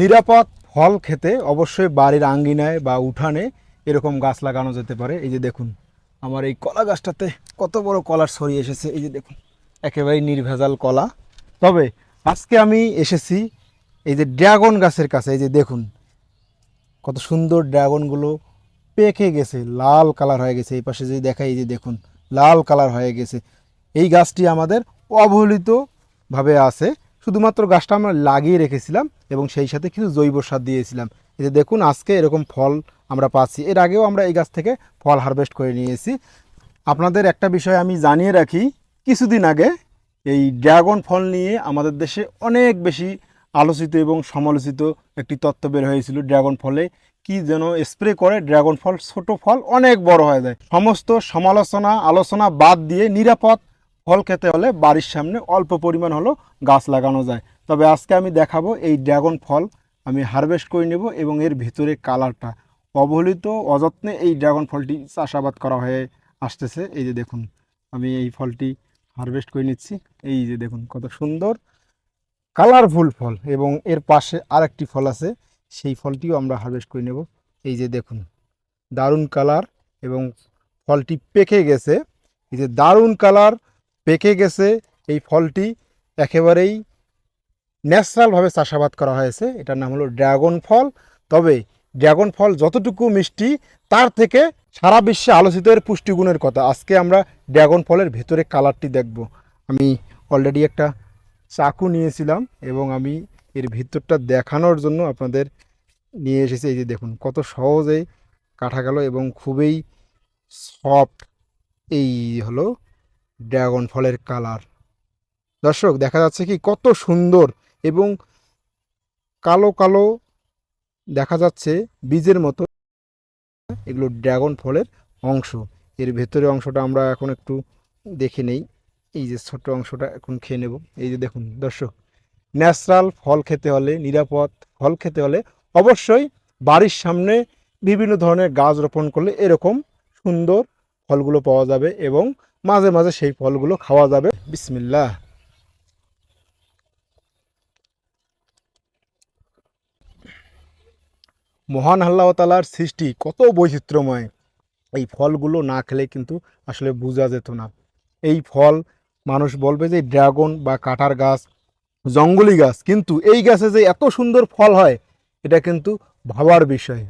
নিরাপদ ফল খেতে অবশ্যই বাড়ির আঙ্গিনায় বা উঠানে এরকম গাছ লাগানো যেতে পারে। এই যে দেখুন, আমার এই কলা গাছটাতে কত বড় কলার ছড়িয়ে এসেছে। এই যে দেখুন, একেবারেই নির্ভেজাল কলা। তবে আজকে আমি এসেছি এই যে ড্রাগন গাছের কাছে। এই যে দেখুন, কত সুন্দর ড্রাগনগুলো পেকে গেছে, লাল কালার হয়ে গেছে। এই পাশে যদি দেখাই, এই যে দেখুন, লাল কালার হয়ে গেছে। এই গাছটি আমাদের অবহেলিতভাবে আছে। শুধুমাত্র গাছটা আমরা লাগিয়ে রেখেছিলাম এবং সেই সাথে কিছু জৈব সার দিয়েছিলাম। এই যে দেখুন, আজকে এরকম ফল আমরা পাচ্ছি। এর আগেও আমরা এই গাছ থেকে ফল হারভেস্ট করে নিয়েছি। আপনাদের একটা বিষয় আমি জানিয়ে রাখি, কিছুদিন আগে এই ড্রাগন ফল নিয়ে আমাদের দেশে অনেক বেশি আলোচিত এবং সমালোচিত একটি তত্ত্ব বের হয়েছিল ড্রাগন ফলে। কি যেন স্প্রে করে ড্রাগন ফল, ছোট ফল অনেক বড় হয়ে যায়। সমস্ত সমালোচনা, আলোচনা বাদ দিয়ে নিরাপদ ফল খেতে হলে বাড়ির সামনে অল্প পরিমাণ হলো গাছ লাগানো যায়। তবে আজকে আমি দেখাবো এই ড্রাগন ফল। আমি হারভেস্ট করে নেব এবং এর ভিতরে কালারটা অবহেলিত, অযত্নে এই ড্রাগন ফলটি চাষাবাদ করা হয়ে আসতেছে। এই যে দেখুন, আমি এই ফলটি হারভেস্ট করে নিচ্ছি। এই যে দেখুন, কত সুন্দর, কালারফুল ফল এবং এর পাশে আরেকটি ফল আছে, সেই ফলটিও আমরা হারভেস্ট করে নেব। এই যে দেখুন, দারুণ কালার এবং ফলটি পেকে গেছে। এই যে দারুণ কালার, পেকে গেছে। এই ফলটি একেবারেই ন্যাচারালভাবে চাষাবাদ করা হয়েছে। এটার নাম হলো ড্রাগন ফল। তবে ড্রাগন ফল যতটুকু মিষ্টি, তার থেকে সারা বিশ্বে আলোচিত এর পুষ্টিগুণের কথা। আজকে আমরা ড্রাগন ফলের ভেতরে কালারটি দেখব। আমি অলরেডি একটা চাকু নিয়েছিলাম এবং আমি এর ভিতরটা দেখানোর জন্য আপনাদের নিয়ে এসেছি। এই যে দেখুন, কত সহজে কাটা গেল এবং খুবই সফট এই হলো ড্রাগন ফলের কালার। দর্শক, দেখা যাচ্ছে কি কত সুন্দর এবং কালো কালো দেখা যাচ্ছে বীজের মতো। এগুলো ড্রাগন ফলের অংশ। এর ভেতরে অংশটা আমরা এখন একটু দেখে নেই। এই যে ছোট অংশটা এখন খেয়ে নেব। এই যে দেখুন, দর্শক, ন্যাচারাল ফল খেতে হলে, নিরাপদ ফল খেতে হলে অবশ্যই বাড়ির সামনে বিভিন্ন ধরনের গাছ রোপণ করলে এরকম সুন্দর ফলগুলো পাওয়া যাবে এবং মাঝে মাঝে সেই ফলগুলো খাওয়া যাবে। বিসমিল্লাহ। মহান আল্লাহ তালার সৃষ্টি, কত বৈচিত্র্যময়। এই ফলগুলো না খেলে কিন্তু আসলে বোঝা যেত না। এই ফল মানুষ বলবে যে ড্রাগন বা কাঁঠার গাছ, জঙ্গলি গাছ, কিন্তু এই গাছে যে এত সুন্দর ফল হয়, এটা কিন্তু ভাবার বিষয়।